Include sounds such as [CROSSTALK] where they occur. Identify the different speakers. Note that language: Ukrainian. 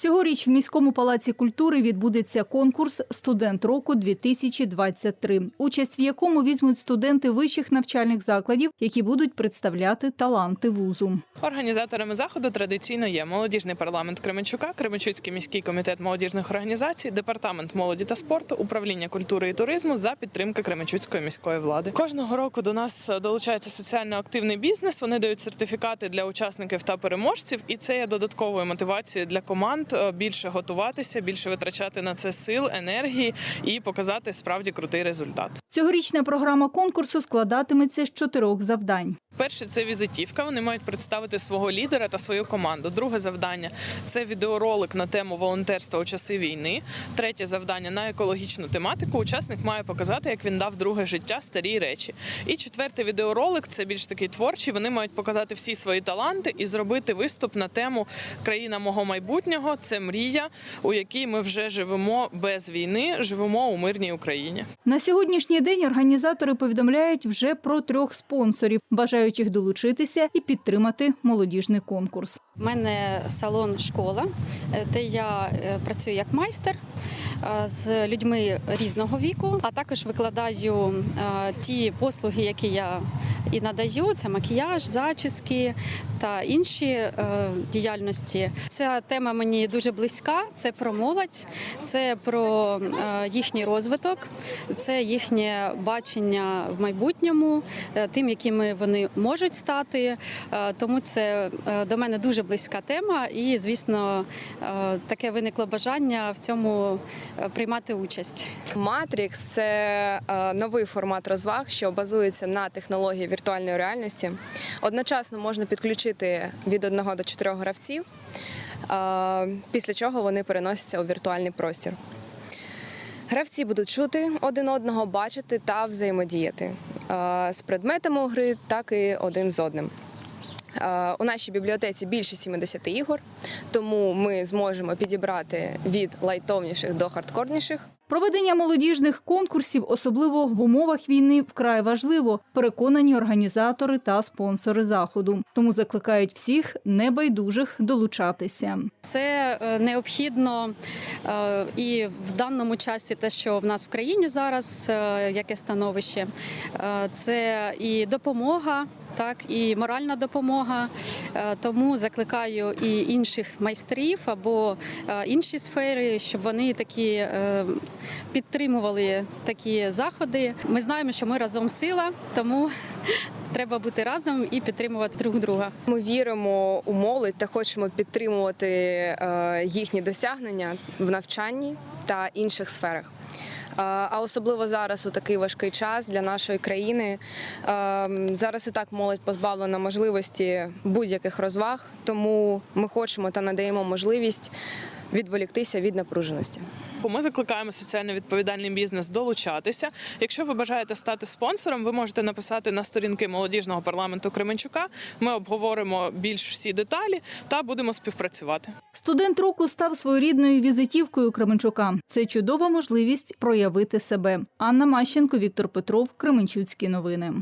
Speaker 1: Цьогоріч в міському палаці культури відбудеться конкурс Студент року 2023 участь в якому візьмуть студенти вищих навчальних закладів, які будуть представляти таланти вузу.
Speaker 2: Організаторами заходу традиційно є молодіжний парламент Кременчука, Кременчуцький міський комітет молодіжних організацій, департамент молоді та спорту, управління культури і туризму за підтримки Кременчуцької міської влади. Кожного року до нас долучається соціально активний бізнес. Вони дають сертифікати для учасників та переможців, і це є додатковою мотивацією для команд е, більше готуватися, більше витрачати на це сил, енергії і показати справді крутий результат.
Speaker 1: Цьогорічна програма конкурсу складатиметься з чотирьох завдань.
Speaker 2: Перше це візитівка. Вони мають представити свого лідера та свою команду. Друге завдання це відеоролик на тему волонтерства у часи війни. Третє завдання на екологічну тематику. Учасник має показати, як він дав друге життя старій речі. І четвертий відеоролик це більш такий творчий. Вони мають показати всі свої таланти і зробити виступ на тему Країна мого майбутнього. Це мрія, у якій ми вже живемо без війни, живемо у мирній Україні.
Speaker 1: На сьогоднішній день організатори повідомляють вже про трьох спонсорів, бажаючих долучитися і підтримати молодіжний конкурс.
Speaker 3: У мене салон школа, е, де я е, працюю як майстер е, з людьми різного віку, а також викладаю ті послуги, які я і надаю: це макіяж, зачіски та інші е, діяльності. Ця тема мені дуже близька. Це про молодь, це про е, їхній розвиток, це їхнє бачення в майбутньому, е, тим, якими вони можуть стати. Е, Тому це е, до мене дуже близька тема, і звісно, е, таке виникло бажання в цьому е, приймати участь.
Speaker 4: Matrix – це е, новий формат розваг, що базується на технології віртуальної реальності. Одночасно можна підключити від одного до чотирьох гравців, після чого вони переносяться у віртуальний простір. Гравці будуть чути один одного, бачити та взаємодіяти з предметами гри, так і один з одним. Е, У нашій бібліотеці більше 70 ігор, тому ми зможемо підібрати від лайтовніших до хардкорніших.
Speaker 1: Проведення молодіжних конкурсів, особливо в умовах війни, вкрай важливо. Переконані організатори та спонсори заходу. Тому закликають всіх небайдужих долучатися.
Speaker 3: Це е, необхідно е, і в даному часі, те, що в нас в країні зараз, яке становище, це і допомога. Так, і моральна допомога. Е, Тому закликаю і інших майстрів або е, інші сфери, щоб вони такі е, підтримували такі заходи. Ми знаємо, що ми разом сила, тому [LAUGHS] треба бути разом і підтримувати друг друга.
Speaker 4: Ми віримо у молодь та хочемо підтримувати їхні досягнення в навчанні та інших сферах. А особливо зараз у такий важкий час для нашої країни. Зараз і так молодь позбавлена можливості будь-яких розваг, тому ми хочемо та надаємо можливість відволіктися від напруженості.
Speaker 2: Ми закликаємо соціально відповідальний бізнес долучатися. Якщо ви бажаєте стати спонсором, ви можете написати на сторінки молодіжного парламенту Кременчука. Ми обговоримо більш всі деталі та будемо співпрацювати.
Speaker 1: Студент року став своєрідною візитівкою Кременчука. Це чудова можливість проявити себе. Анна Мащенко, Віктор Петров, Кременчуцькі новини.